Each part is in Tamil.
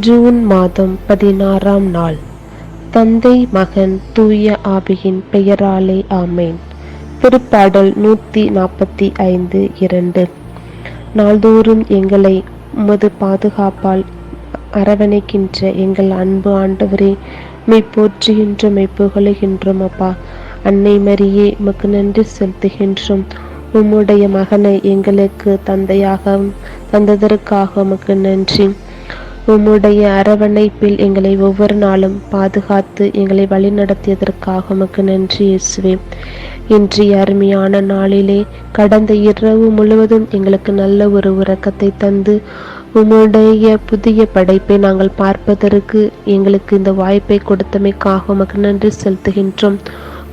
ஜூன் மாதம் பதினாறாம் நாள். தந்தை மகன் தூய ஆபியின் பெயராலே ஆமேன். திருப்பாடல் நூற்றி நாற்பத்தி ஐந்து இரண்டு. நாள்தோறும் எங்களை உமது பாதுகாப்பால் அரவணைக்கின்ற எங்கள் அன்பு ஆண்டவரே மெய் போற்றுகின்ற மெய் புகழுகின்றோம் அப்பா. அன்னை மரியே உமக்கு நன்றி செலுத்துகின்றோம். உம்முடைய மகனை எங்களுக்கு தந்தையாகவும் தந்ததற்காக உமக்கு நன்றி. உம்முடைய அரவணைப்பில் எங்களை ஒவ்வொரு நாளும் பாதுகாத்து எங்களை வழிநடத்தியதற்காக உமக்கு நன்றி இயேசுவே. இன்றைய அருமையான நாளிலே கடந்த இரவு முழுவதும் எங்களுக்கு நல்ல ஒரு உறக்கத்தை தந்து உம்முடைய புதிய படைப்பை நாங்கள் பார்ப்பதற்கு எங்களுக்கு இந்த வாய்ப்பை கொடுத்தமைக்காக உமக்கு நன்றி செலுத்துகின்றோம்.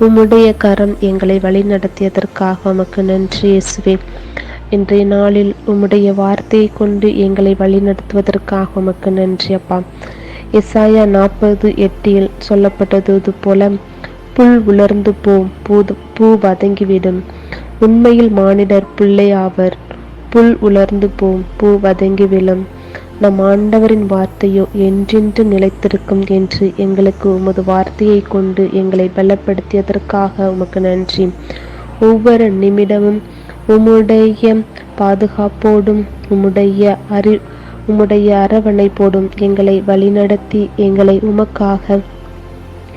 உம்முடைய கரம் எங்களை வழிநடத்தியதற்காக உமக்கு நன்றி இயேசுவே. இன்றைய நாளில் உம்முடைய வார்த்தையை கொண்டு எங்களை வழிநடத்துவதற்காக உமக்கு நன்றி அப்பா. இசாயா நாற்பது எட்டில் சொல்லப்பட்டது போல புல் உலர்ந்து போம் பூது பூ வதங்கிவிடும். உண்மையில் மானிடர் பிள்ளை ஆவர். புல் உலர்ந்து போம் பூ வதங்கி விழும் நம் ஆண்டவரின் வார்த்தையோ என்றென்றும் நிலைத்திருக்கும் என்று எங்களுக்கு உமது வார்த்தையை கொண்டு எங்களை பலப்படுத்தியதற்காக உமக்கு நன்றி. ஒவ்வொரு நிமிடமும் உம்முடைய பாதுகாப்போடும் உம்முடைய அறி உம்முடைய அரவணைப்போடும் எங்களை வழிநடத்தி எங்களை உமக்காக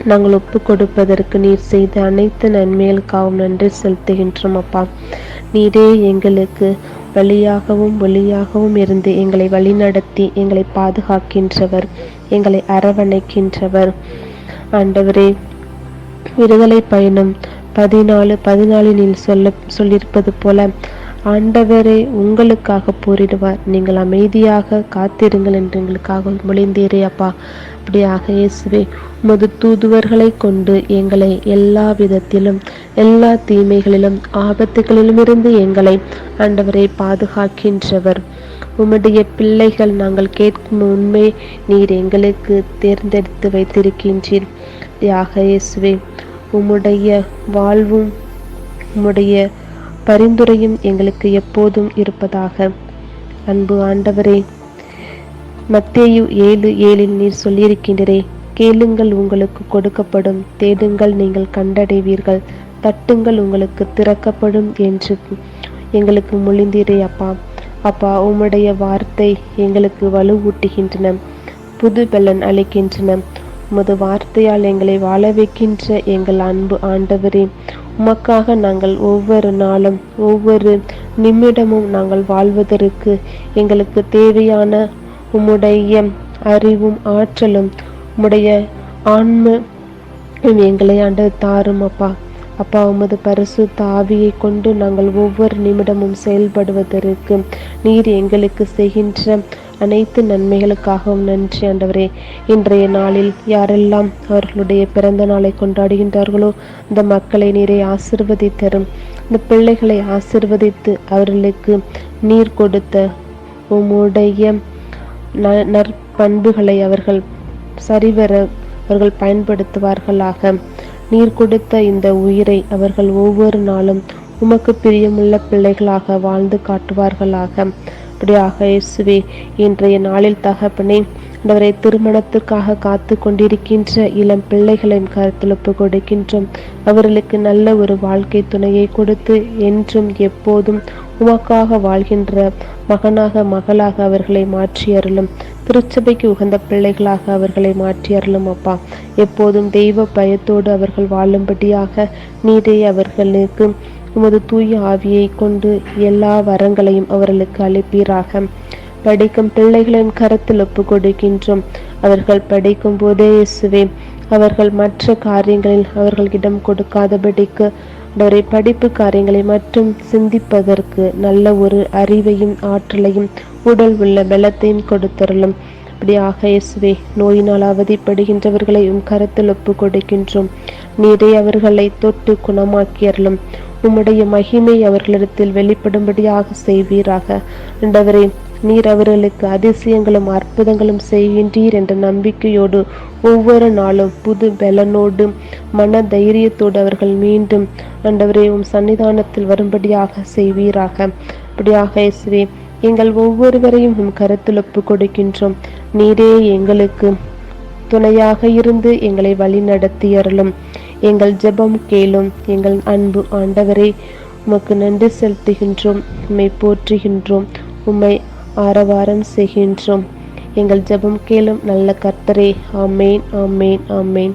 நாங்கள் ஒப்பு கொடுப்பதற்கு நீர் செய்த அனைத்து நன்மைகளுக்காகவும் நன்றி செலுத்துகின்றோம் அப்பா. நீரே எங்களுக்கு வழியாகவும் ஒளியாகவும் இருந்து எங்களை வழிநடத்தி எங்களை பாதுகாக்கின்றவர் எங்களை அரவணைக்கின்றவர். ஆண்டவரே விடுதலை பயணம் பதினாலு பதினாலினில் சொல்ல சொல்லியிருப்பது போல ஆண்டவரே உங்களுக்காக போரிடுவார். நீங்கள் அமைதியாக காத்திருங்கள் என்று எங்களுக்காக மொழிந்தீரே அப்பா. அப்படியாக இயேசுவே உமது தூதுவர்களை கொண்டு எங்களை எல்லா விதத்திலும் எல்லா தீமைகளிலும் ஆபத்துகளிலும் இருந்து எங்களை ஆண்டவரை பாதுகாக்கின்றவர். உம்முடைய பிள்ளைகள் நாங்கள் கேட்கும் உண்மை நீர் எங்களுக்கு தேர்ந்தெடுத்து வைத்திருக்கின்றீர். யாக இயேசுவே உம்முடைய வாழ்வும் உம்முடைய பரிந்துரையும் எங்களுக்கு எப்போதும் இருப்பதாக. அன்பு ஆண்டவரே மத்தேயு ஏழு ஏழில் நீர் சொல்லியிருக்கின்றே கேளுங்கள் உங்களுக்கு கொடுக்கப்படும் தேடுங்கள் நீங்கள் கண்டடைவீர்கள் தட்டுங்கள் உங்களுக்கு திறக்கப்படும் என்று எங்களுக்கு மொழிந்தீரே அப்பா. அப்பா உம்முடைய வார்த்தை எங்களுக்கு வலுவூட்டுகின்றன புது பலன் அளிக்கின்றன. உமது வார்த்தையால் எங்களை வாழ வைக்கின்ற எங்கள் அன்பு ஆண்டவரே உமக்காக நாங்கள் ஒவ்வொரு நாளும் ஒவ்வொரு நிமிடமும் நாங்கள் வாழ்வதற்கு எங்களுக்கு தேவையான உம்முடைய அறிவும் ஆற்றலும் உம்முடைய ஆன்ம எங்களை ஆண்டு தாரும் அப்பா. அப்பா உமது பரிசு தாவியை கொண்டு நாங்கள் ஒவ்வொரு நிமிடமும் செயல்படுவதற்கு நீர் எங்களுக்கு செய்கின்ற அனைத்து நன்மைகளுக்காகவும் நன்றி ஆண்டவரே. இன்றைய நாளில் யாரெல்லாம் அவர்களுடைய பிறந்த நாளை கொண்டாடுகின்றார்களோ இந்த மக்களை நீரை ஆசிர்வதித்தரும். இந்த பிள்ளைகளை ஆசிர்வதித்து அவர்களுக்கு நீர் கொடுத்த உம்முடைய நற்பண்புகளை அவர்கள் சரிவர அவர்கள் பயன்படுத்துவார்களாக. நீர் கொடுத்த இந்த உயிரை அவர்கள் ஒவ்வொரு நாளும் உமக்கு பிரியமுள்ள பிள்ளைகளாக வாழ்ந்து காட்டுவார்களாக. அப்படியாக இயேசுவே இன்றைய நாளில் தகப்பனே ஆண்டவரை திருமணத்திற்காக காத்து கொண்டிருக்கின்ற இளம் பிள்ளைகளையும் கருத்தில் ஒப்பு கொடுக்கின்றோம். அவர்களுக்கு நல்ல ஒரு வாழ்க்கை துணையை கொடுத்து என்றும் எப்போதும் உமக்காக வாழ்கின்ற மகனாக மகளாக அவர்களை மாற்றி அருளும். திருச்சபைக்கு உகந்த பிள்ளைகளாக அவர்களை மாற்றி அருளும் அப்பா. எப்போதும் தெய்வ பயத்தோடு அவர்கள் வாழும்படியாக நீரே அவர்களுக்கு உமது தூய ஆவியை கொண்டு எல்லா வரங்களையும் அவர்களுக்கு அளிப்பீராக. படிக்கும் பிள்ளைகளின் கருத்தில் ஒப்பு கொடுக்கின்றோம் அவர்கள் படிக்கும் போதே இயேசுவே அவர்கள் மற்ற காரியங்களில் அவர்கள் இடம் கொடுக்காதபடிக்கு அவரை படிப்பு காரியங்களை மட்டும் சிந்திப்பதற்கு நல்ல ஒரு அறிவையும் ஆற்றலையும் உடல் உள்ள பலத்தையும் கொடுத்தருளும். அப்படியாக இயேசுவே நோயினால் அவதிப்படுகின்றவர்களை உன் கருத்தில் ஒப்பு கொடுக்கின்றோம் நீரே அவர்களை தொட்டு குணமாக்கியறலும் உம்முடைய மகிமை அவர்களிடத்தில் வெளிப்படும்படியாக செய்வீராக. ஆண்டவரே நீர் அவர்களுக்கு அதிசயங்களும் அற்புதங்களும் செய்கின்றீர் என்ற நம்பிக்கையோடு ஒவ்வொரு நாளும் புது பலனோடு மன தைரியத்தோடு அவர்கள் மீண்டும் ஆண்டவரே உம் சன்னிதானத்தில் வரும்படியாக செய்வீராக. அப்படியாக இயேசுவே எங்கள் ஒவ்வொருவரையும் உம் கருத்தில் ஒப்பு கொடுக்கின்றோம். நீரே எங்களுக்கு துணையாக இருந்து எங்களை வழி நடத்தியருளும் எங்கள் ஜெபம் கேளும் எங்கள் அன்பு ஆண்டவரே உமக்கு நன்றி செலுத்துகின்றோம் உம்மை போற்றுகின்றோம் உம்மை ஆரவாரம் செய்கின்றோம். எங்கள் ஜெபம் கேளும் நல்ல கர்த்தரே ஆமேன் ஆமேன் ஆமேன்.